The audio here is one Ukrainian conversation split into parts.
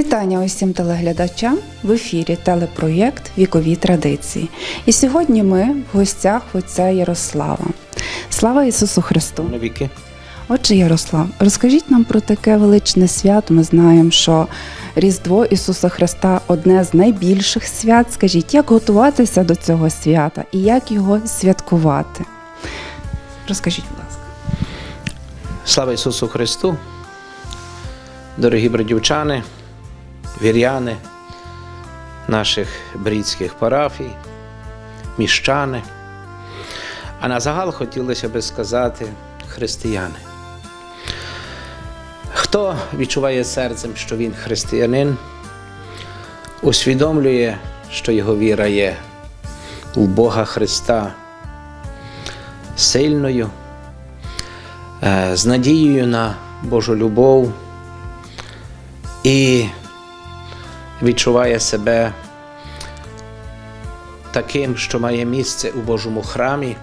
Вітання усім телеглядачам в ефірі телепроєкт Вікові традиції. І сьогодні ми в гостях отця Ярослава. Слава Ісусу Христу! на віки. Отже, Ярослав, розкажіть нам про таке величне свято. Ми знаємо, що Різдво Ісуса Христа одне з найбільших свят. Скажіть, як готуватися до цього свята і як його святкувати? Розкажіть, будь ласка. Слава Ісусу Христу! Дорогі братівчани, віряни наших брідських парафій, міщани. А на загал хотілося би сказати християни. Хто відчуває серцем, що він християнин, усвідомлює, що його віра є у Бога Христа сильною, е, з надією на Божу любов і відчуває себе таким, що має місце у Божому храмі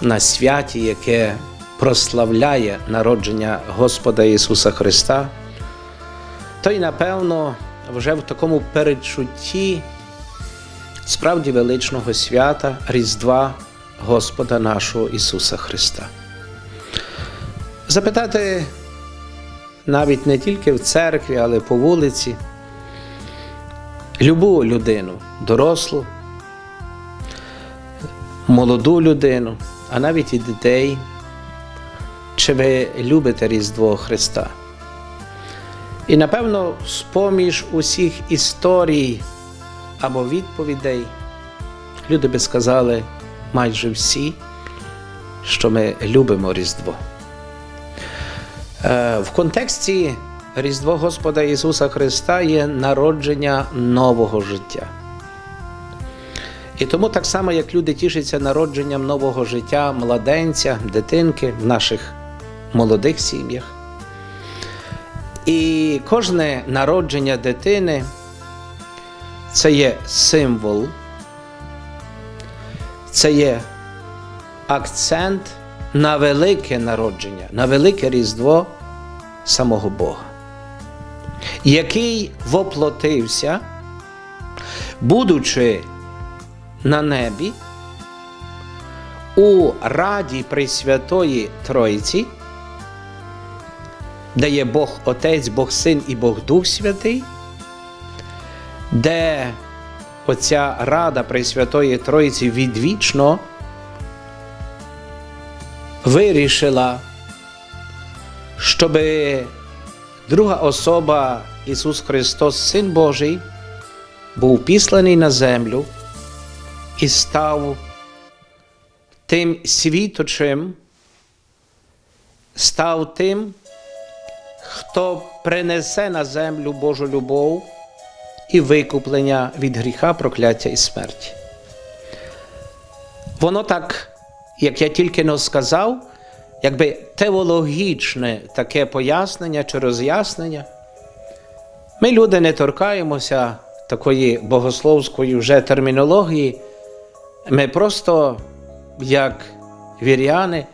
на святі, яке прославляє народження Господа Ісуса Христа, той, напевно, вже в такому передчутті справді величного свята Різдва Господа нашого Ісуса Христа. Запитати навіть не тільки в церкві, але по вулиці, любу людину, дорослу, молоду людину, а навіть і дітей, чи ви любите Різдво Христа. І напевно, з-поміж усіх історій або відповідей, люди би сказали майже всі, що ми любимо Різдво. Е, В контексті Різдво Господа Ісуса Христа є народження нового життя. І тому так само, як люди тішаться народженням нового життя, младенця, дитинки в наших молодих сім'ях. І кожне народження дитини це є символ, це є акцент на велике народження, на велике Різдво самого Бога, який воплотився, будучи на небі у раді Пресвятої Тройці, де є Бог Отець, Бог Син і Бог Дух Святий, де оця рада Пресвятої Троїці відвічно вирішила, щоб друга особа Ісус Христос, Син Божий, був післаний на землю і став тим світочем, став тим, хто принесе на землю Божу любов і викуплення від гріха, прокляття і смерті. Воно так, як я тільки но сказав, якби теологічне таке пояснення чи роз'яснення. Ми, люди, не торкаємося такої богословської вже термінології. Ми просто, як віряни,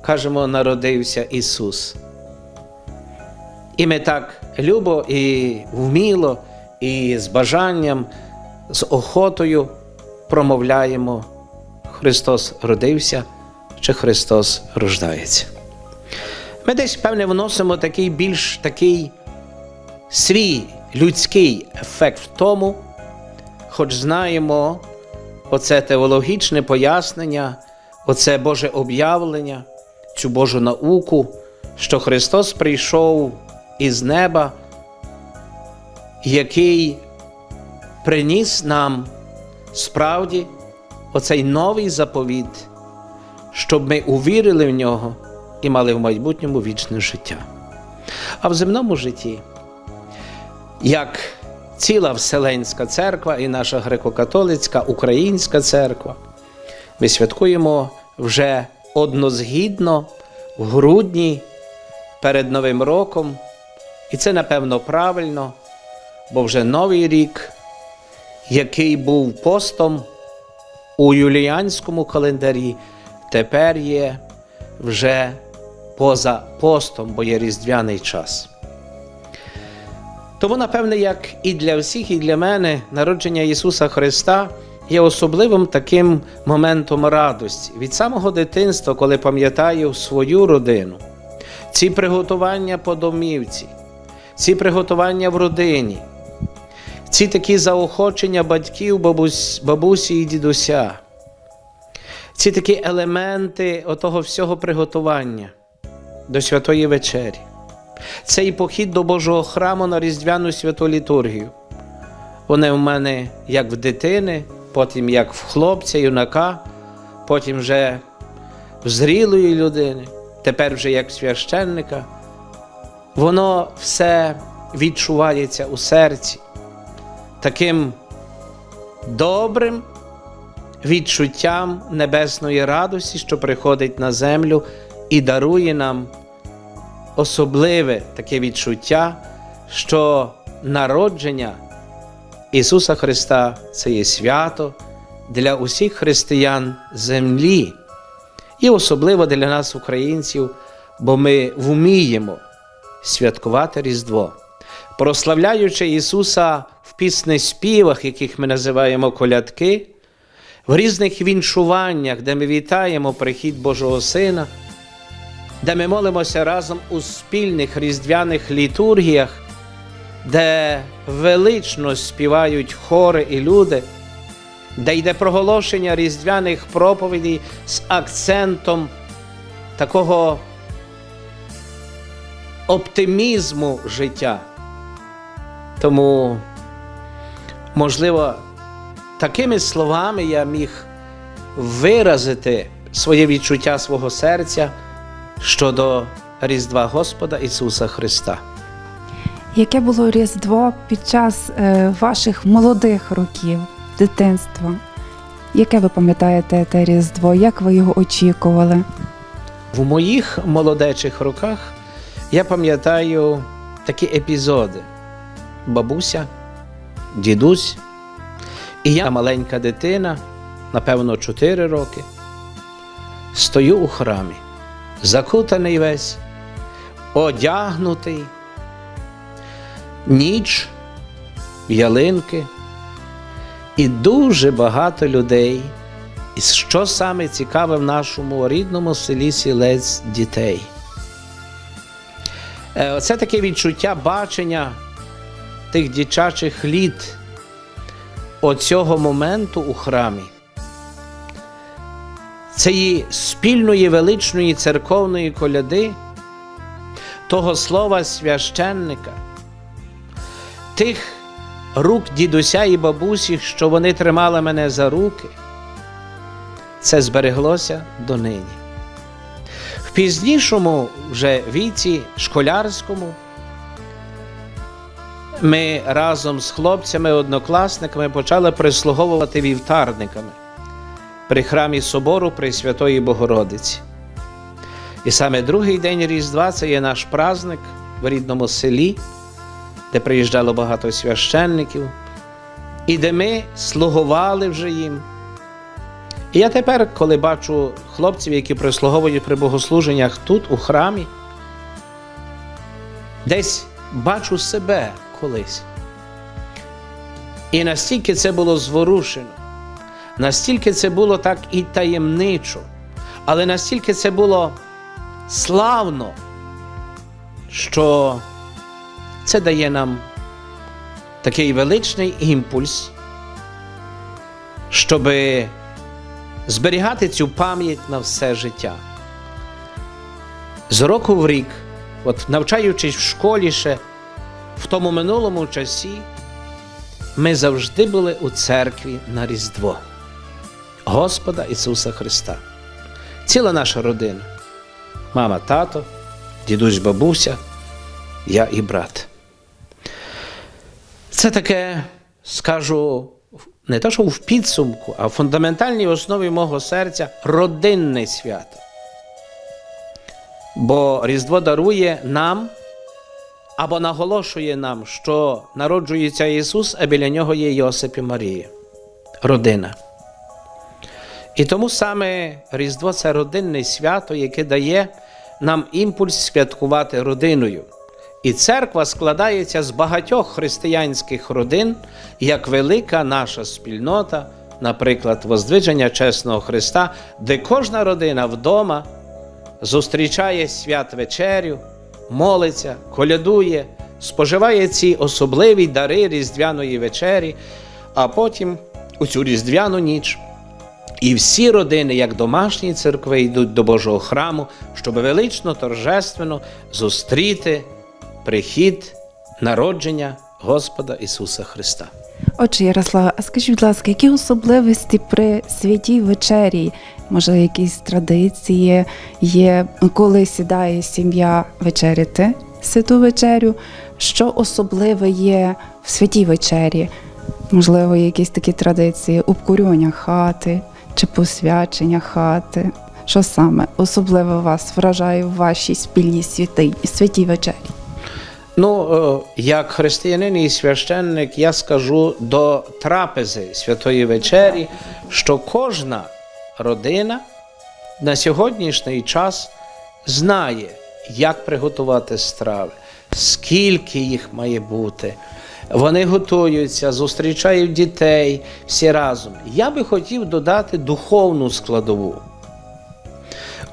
кажемо, народився Ісус. І ми так любо і вміло, і з бажанням, з охотою промовляємо Христос родився чи Христос рождається. Ми десь, певне, вносимо такий більш такий свій людський ефект в тому, хоч знаємо оце теологічне пояснення, оце Боже об'явлення, цю Божу науку, що Христос прийшов із неба, який приніс нам справді оцей новий заповіт, щоб ми увірили в нього і мали в майбутньому вічне життя. А в земному житті, як ціла Вселенська церква і наша греко-католицька українська церква, ми святкуємо вже однозгідно в грудні перед Новим роком. І це, напевно, правильно, бо вже новий рік, який був постом у юліанському календарі, тепер є вже поза постом, бо є різдвяний час. Тому, напевне, як і для всіх, і для мене, народження Ісуса Христа є особливим таким моментом радості. Від самого дитинства, коли пам'ятаю свою родину, ці приготування по домівці, ці приготування в родині, ці такі заохочення батьків, бабусь, бабусі і дідуся, ці такі елементи отого всього приготування до святої вечері. Цей похід до Божого храму на Різдвяну святу літургію. Вони в мене як в дитини, потім як в хлопця, юнака, потім вже в зрілої людини, тепер вже як священника. Воно все відчувається у серці таким добрим відчуттям небесної радості, що приходить на землю і дарує нам особливе таке відчуття, що народження Ісуса Христа це є свято для усіх християн землі, і особливо для нас, українців, бо ми вміємо святкувати Різдво, прославляючи Ісуса в піснеспівах, яких ми називаємо колядки, в різних віншуваннях, де ми вітаємо прихід Божого Сина де ми молимося разом у спільних різдвяних літургіях, де велично співають хори і люди, де йде проголошення різдвяних проповідей з акцентом такого оптимізму життя. Тому, можливо, такими словами я міг виразити своє відчуття свого серця щодо Різдва Господа Ісуса Христа. Яке було Різдво під час е, ваших молодих років, дитинства? Яке ви пам'ятаєте те Різдво? Як ви його очікували? В моїх молодечих роках я пам'ятаю такі епізоди: бабуся, дідусь, і я маленька дитина, напевно, 4 роки, стою у храмі, закутаний весь, одягнутий, ніч, ялинки, і дуже багато людей. І що саме цікаве в нашому рідному селі Сілець дітей? Е, Це таке відчуття бачення тих дівчачих літ оцього моменту у храмі. Цієї спільної величної церковної коляди, того слова священника, тих рук дідуся і бабусі, що вони тримали мене за руки це збереглося донині. В пізнішому вже віці школярському ми разом з хлопцями-однокласниками почали прислуговувати вівтарниками при храмі собору Пресвятої Богородиці. І саме другий день Різдва це є наш праздник в рідному селі, де приїжджало багато священників, і де ми слугували вже їм. І я тепер, коли бачу хлопців, які прислуговують при богослуженнях тут, у храмі, десь бачу себе колись. І настільки це було зворушено, настільки це було так і таємничо, але настільки це було славно, що це дає нам такий величний імпульс, щоби зберігати цю пам'ять на все життя. З року в рік, от навчаючись в школі ще в тому минулому часі, ми завжди були у церкві на Різдво Господа Ісуса Христа. Ціла наша родина. Мама, тато, дідусь, бабуся, я і брат. Це таке, скажу, не те, що в підсумку, а в фундаментальній основі мого серця родинне свято. Бо Різдво дарує нам або наголошує нам, що народжується Ісус, а біля нього є Йосип і Марія. Родина. І тому саме Різдво це родинне свято, яке дає нам імпульс святкувати родиною. І церква складається з багатьох християнських родин, як велика наша спільнота, наприклад, Воздвиження Чесного Христа, де кожна родина вдома зустрічає свят вечерю, молиться, колядує, споживає ці особливі дари Різдвяної вечері, а потім у цю Різдвяну ніч. І всі родини, як домашні церкви, йдуть до Божого храму, щоб велично торжественно зустріти прихід народження Господа Ісуса Христа. Отже, Ярослава, а скажіть, будь ласка, які особливості при святій вечері? Може, якісь традиції є, коли сідає сім'я вечеряти святу вечерю? Що особливе є в святій вечері? Можливо, якісь такі традиції обкурювання хати чи посвячення хати? Що саме особливо вас вражає в вашій спільній святій, святій вечері? Ну, е, як християнин і священник, я скажу до трапези Святої вечері, що кожна родина на сьогоднішній час знає, як приготувати страви, скільки їх має бути. Вони готуються, зустрічають дітей всі разом. Я би хотів додати духовну складову.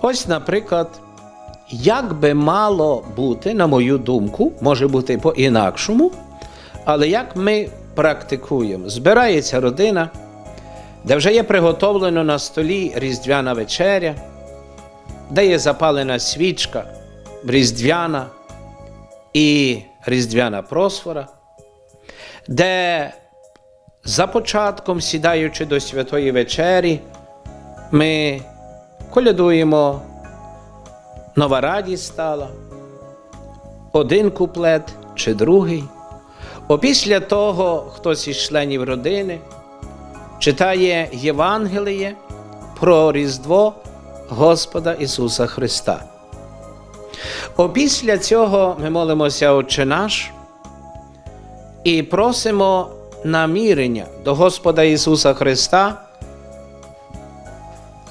Ось, наприклад, як би мало бути, на мою думку, може бути по-інакшому, але як ми практикуємо, збирається родина, де вже є приготовлено на столі різдвяна вечеря, де є запалена свічка, різдвяна і різдвяна просфора, де за початком, сідаючи до святої вечері, ми колядуємо нова радість стала, один куплет чи другий. Опісля того хтось із членів родини читає Євангеліє про Різдво Господа Ісуса Христа. Опісля цього ми молимося Отче наш і просимо намірення до Господа Ісуса Христа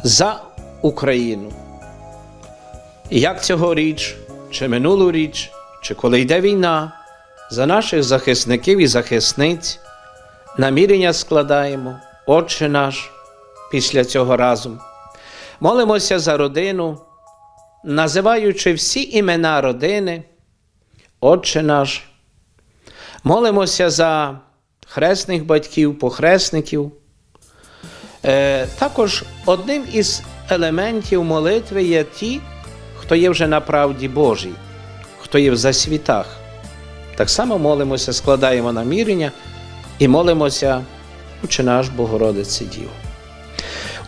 за Україну. Як цьогоріч, чи минулу річ, чи коли йде війна, за наших захисників і захисниць намірення складаємо, Отче наш, після цього разом. Молимося за родину, називаючи всі імена родини, Отче наш. Молимося за хресних батьків, похресників. Е, також одним із елементів молитви є ті, хто є вже на правді Божій, хто є в засвітах. Так само молимося, складаємо намірення і молимося, Отче наш Богородице Діво.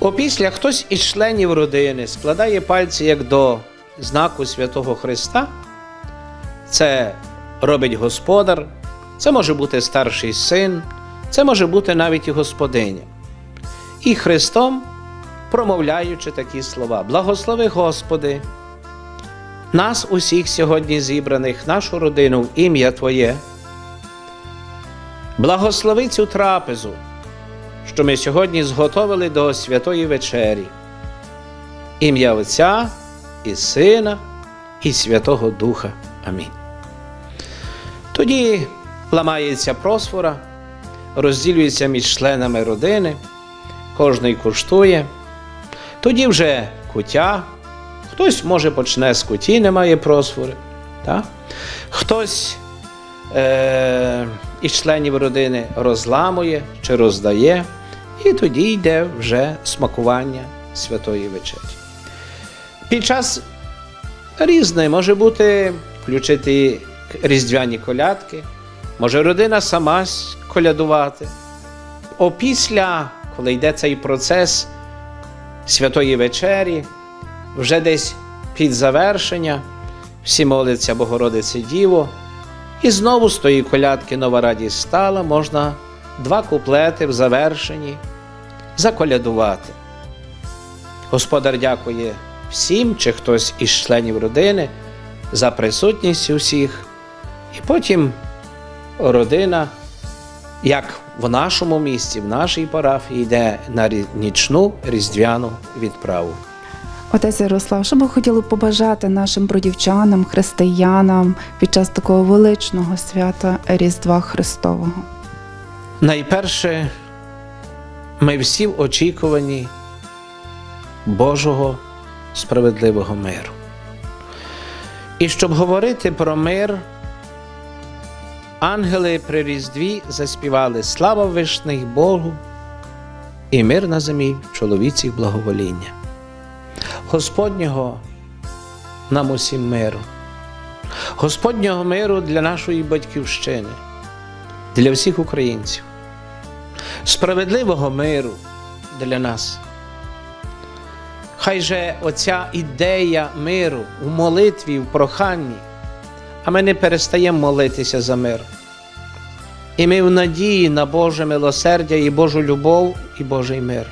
Опісля хтось із членів родини складає пальці як до знаку Святого Христа. Це робить господар, це може бути старший син, це може бути навіть і господиня. І Христом, промовляючи такі слова: Благослови Господи, нас усіх сьогодні зібраних, нашу родину в ім'я Твоє. Благослови цю трапезу, що ми сьогодні зготовили до святої вечері. Ім'я Отця і Сина, і Святого Духа. Амінь. Тоді ламається просфора, розділюється між членами родини, кожний куштує. Тоді вже куття, хтось може почне з куті, немає просфори. Так? Хтось е- із членів родини розламує чи роздає, і тоді йде вже смакування святої вечері. Під час різне може бути включити різдвяні колядки, може родина сама колядувати. Опісля, коли йде цей процес святої вечері, вже десь під завершення всі моляться Богородиці Діво, і знову з тої колядки нова радість стала, можна два куплети в завершенні заколядувати. Господар дякує всім, чи хтось із членів родини за присутність усіх, і потім родина, як в нашому місті, в нашій парафії, йде на нічну різдвяну відправу. Отець Ярослав, що би хотіли побажати нашим бродівчанам, християнам під час такого величного свята Різдва Христового? Найперше, ми всі в очікуванні Божого справедливого миру. І щоб говорити про мир, ангели при Різдві заспівали Слава вишних Богу і мир на землі чоловіці благовоління. Господнього нам усім миру, Господнього миру для нашої батьківщини, для всіх українців справедливого миру для нас. Хай же оця ідея миру у молитві, в проханні, а ми не перестаємо молитися за мир. І ми в надії на Боже милосердя і Божу любов і Божий мир.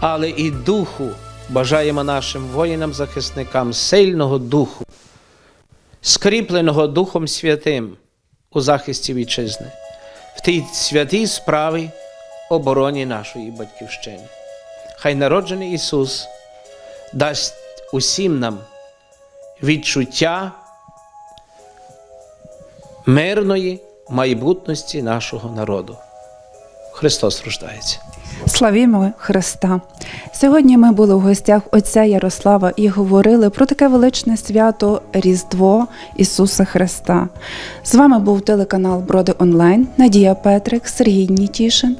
Але і духу бажаємо нашим воїнам-захисникам сильного духу, скріпленого Духом Святим у захисті вітчизни в тій святій справі обороні нашої батьківщини. Хай народжений Ісус дасть усім нам відчуття мирної майбутності нашого народу. Христос рождається. Славімо Христа! Сьогодні ми були в гостях отця Ярослава і говорили про таке величне свято Різдво Ісуса Христа. З вами був телеканал Броди Онлайн, Надія Петрик, Сергій Нітішин,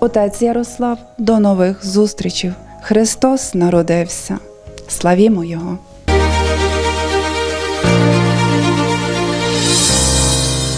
отець Ярослав. До нових зустрічей! Христос народився! Славімо Його!